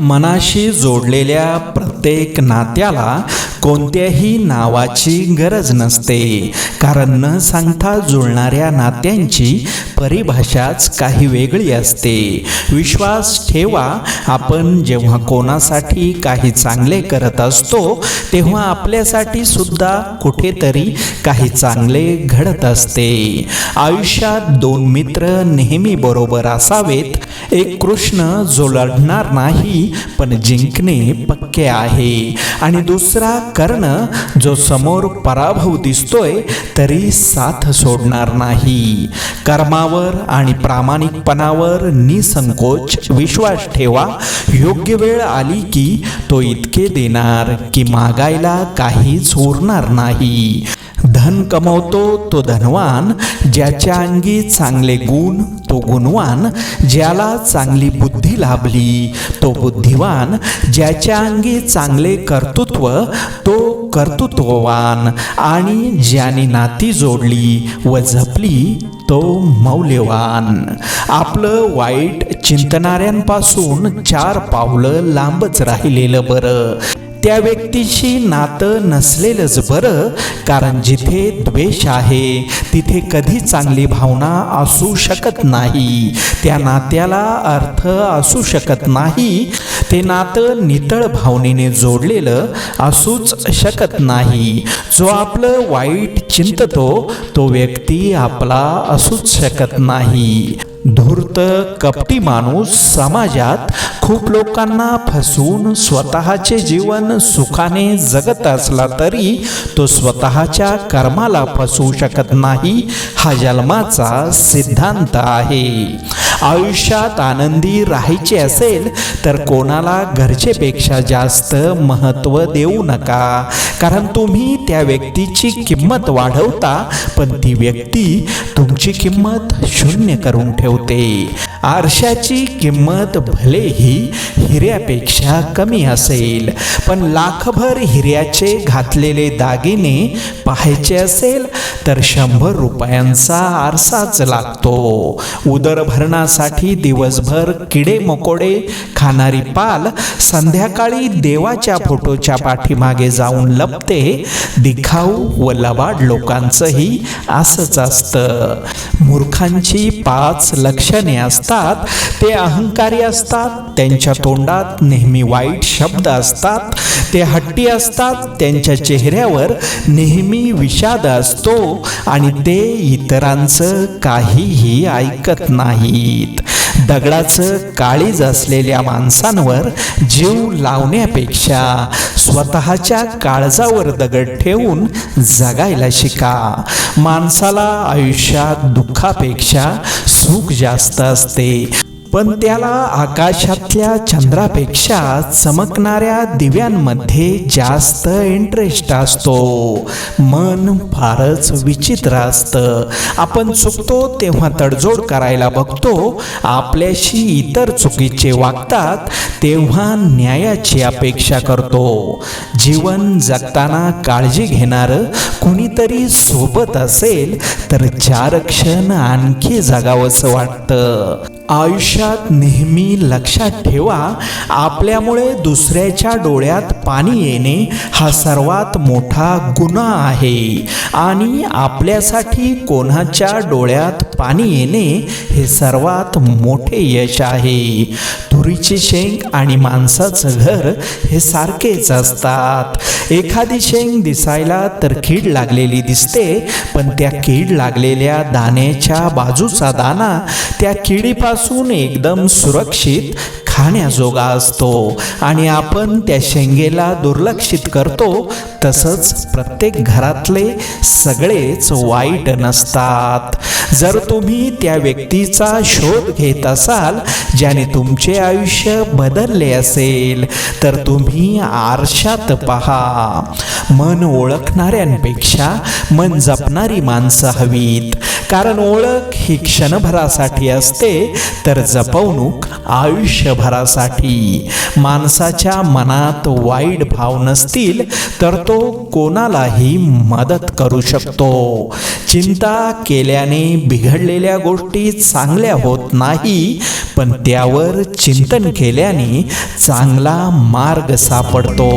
मनाशी जोडलेल्या प्रत्येक नात्याला कोणत्याही नावाची गरज नसते. कारण न सांगता जुळणाऱ्या नात्यांची परिभाषाच काही वेगळी असते. विश्वास ठेवा आपण जेव्हा कोणासाठी काही चांगले करत असतो तेव्हा आपल्यासाठी सुद्धा कुठेतरी काही चांगले घडत असते. आयुष्यात दोन मित्र नेहमी बरोबर असावेत. एक कृष्ण जो लढणार नाही पण जिंकणे पक्के आहे. आणि दुसरा कर्ण जो समोर पराभव दिसतोय तरी साथ सोडणार नाही. कर्मा कर्मावर आणि प्रामाणिकपणावर निसंकोच विश्वास ठेवा. योग्य वेळ आली की तो इतके देणार की मागायला काहीच उरणार नाही. धन कमवतो तो धनवान ज्याच्या अंगी चांगले गुण तो गुणवान ज्याला चांगली बुद्धी लाभली तो बुद्धिवान ज्याच्या अंगी चांगले कर्तृत्व तो कर्तृत्ववान. आणि ज्याने नाती जोडली व जपली तो मौल्यवान. आपलं वाईट चिंतणाऱ्यांपासून चार पावलं लांबच राहिलेलं बरं. त्या व्यक्तीशी नातं नसलेलंच बरं कारण जिथे द्वेष आहे तिथे कधी चांगली भावना असू शकत नाही. त्या नात्याला अर्थ असू शकत नाही ते नातं नितळ भावनेने जोडलेलं असूच शकत नाही. जो आपलं वाईट चिंततो तो व्यक्ती आपला असूच शकत नाही. धूर्त कपटी माणूस समाजात खूप लोकांना फसवून स्वतःचे जीवन सुखाने जगत असला तरी तो स्वतःच्या कर्माला फसवू शकत नाही हा जन्माचा सिद्धांत आहे. आयुष्यात आनंदी राहायचे असेल तर कोणाला घरचेपेक्षा जास्त महत्त्व देऊ नका. कारण तुम्ही त्या व्यक्तीची किंमत वाढवता पण ती व्यक्ती तुमची किंमत शून्य करून ठेवते. आरशाची किंमत भलेही हिऱ्यापेक्षा कमी असेल. पण लाखभर हिऱ्याचे घातलेले दागिने पाहायचे असेल तर शंभर रुपयांचा आरसाच लागतो. उदरभरणासाठी दिवसभर किडे मकोडे खाणारी पाल संध्याकाळी देवाच्या फोटोच्या पाठीमागे जाऊन लपते दिखाऊ व लबाड लोकांचंही असंच असतं. मूर्खांची पाच लक्षणे असतात ते अहंकारी असतात त्यांच्या तोंडात नेहमी वाईट शब्द असतात. ते हट्टी असतात. त्यांच्या चेहऱ्यावर नेहमी विषाद असतो. आणि ते इतरांचं काहीही ऐकत नाहीत. दगडाचं काळीज असलेल्या माणसांवर जीव लावण्यापेक्षा स्वतःच्या काळजावर दगड ठेवून जगायला शिका. माणसाला आयुष्यात दुःखापेक्षा सुख जास्त असते. पण त्याला आकाशातल्या चंद्रापेक्षा चमकणाऱ्या दिव्यांमध्ये जास्त इंटरेस्ट असतो. मन फारच विचित्र असतं. आपण चुकतो तेव्हा तडजोड करायला बघतो. आपल्याशी इतर चुकीचे वागतात तेव्हा न्यायाची अपेक्षा करतो. जीवन जगताना काळजी घेणारं कुणीतरी सोबत असेल तर चार क्षण आणखी जगावंसं वाटतं. आयुष्यात नेहमी लक्षात ठेवा आपल्यामुळे दुसऱ्याच्या डोळ्यात पाणी येणे हा सर्वात मोठा गुन्हा आहे. आणि आपल्यासाठी कोणाच्या डोळ्यात पाणी येणे हे सर्वात मोठे यश आहे. तुरीची शेंग आणि माणसाचं घर हे सारखेच असतात. एखादी शेंग दिसायला तर कीड लागलेली दिसते पण त्या कीड लागलेल्या दाण्याच्या बाजूचा दाना त्या किडीपासून एकदम सुरक्षित खाण्याजोगा असतो. आणि आपण त्या शेंगेला दुर्लक्षित करतो तसंच प्रत्येक घरातले सगळेच वाईट नसतात. जर तुम्ही त्या व्यक्तीचा शोध घेत असाल ज्याने तुमचे आयुष्य बदलले असेल तर तुम्ही आरशात पहा. मन ओळखणाऱ्यांपेक्षा मन जपणारी माणसं हवीत. कारण ओळख ही क्षणभरासाठी असते तर जपवणूक आयुष्यभर उद्धारासाठी माणसाच्या मनात वाईट भाव नसतील तर तो कोणालाही मदत करू शकतो. चिंता केल्याने बिघडलेल्या गोष्टी चांगल्या होत नाही पण त्यावर चिंतन केल्याने चांगला मार्ग सापडतो.